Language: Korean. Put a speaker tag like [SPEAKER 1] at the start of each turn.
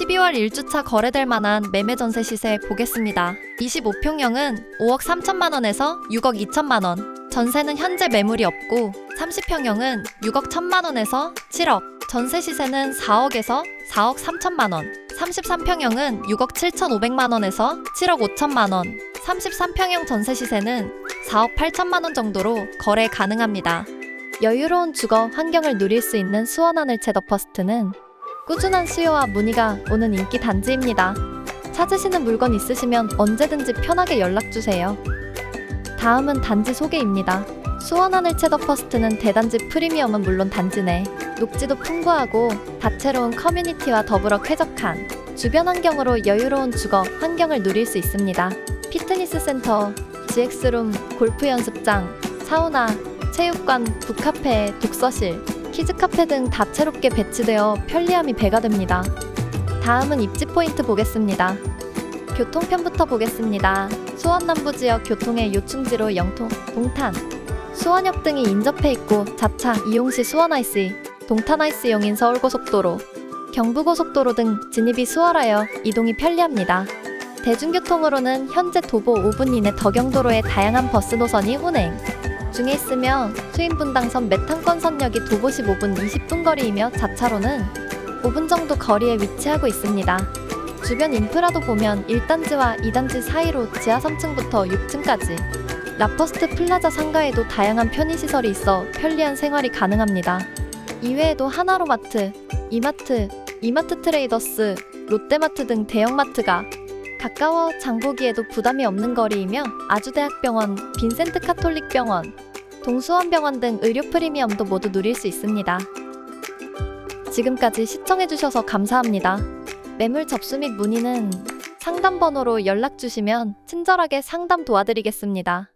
[SPEAKER 1] 12월 1주차 거래될 만한 매매 전세 시세 보겠습니다. 25평형은 5억 3천만 원에서 6억 2천만 원. 전세는 현재 매물이 없고 30평형은 6억 1천만 원에서 7억. 전세 시세는 4억에서 4억 3천만 원. 33평형은 6억 7천5백만 원에서 7억 5천만 원. 33평형 전세 시세는 4억 8천만 원 정도로 거래 가능합니다. 여유로운 주거 환경을 누릴 수 있는 수원하늘 채더 퍼스트는 꾸준한 수요와 문의가 오는 인기 단지입니다. 찾으시는 물건 있으시면 언제든지 편하게 연락 주세요. 다음은 단지 소개입니다. 수원하늘 채더퍼스트는 대단지 프리미엄은 물론 단지 내 녹지도 풍부하고 다채로운 커뮤니티와 더불어 쾌적한 주변 환경으로 여유로운 주거 환경을 누릴 수 있습니다. 피트니스 센터, GX룸, 골프 연습장, 사우나, 체육관, 북카페, 독서실, 키즈카페 등 다채롭게 배치되어 편리함이 배가 됩니다. 다음은 입지 포인트 보겠습니다. 교통편부터 보겠습니다. 수원 남부 지역 교통의 요충지로 영통, 동탄, 수원역 등이 인접해 있고 자차 이용 시 수원 IC, 동탄 IC용인 서울고속도로, 경부고속도로 등 진입이 수월하여 이동이 편리합니다. 대중교통으로는 현재 도보 5분 이내 덕영도로의 다양한 버스 노선이 운행 중에 있으며 수인분당선 메탄권선역이 도보 15분 20분 거리이며 자차로는 5분 정도 거리에 위치하고 있습니다. 주변 인프라도 보면 1단지와 2단지 사이로 지하 3층부터 6층까지 라퍼스트 플라자 상가에도 다양한 편의시설이 있어 편리한 생활이 가능합니다. 이외에도 하나로마트, 이마트, 이마트 트레이더스, 롯데마트 등 대형마트가 가까워 장보기에도 부담이 없는 거리이며 아주대학병원, 빈센트 카톨릭병원, 동수원병원 등 의료 프리미엄도 모두 누릴 수 있습니다. 지금까지 시청해주셔서 감사합니다. 매물 접수 및 문의는 상담 번호로 연락 주시면 친절하게 상담 도와드리겠습니다.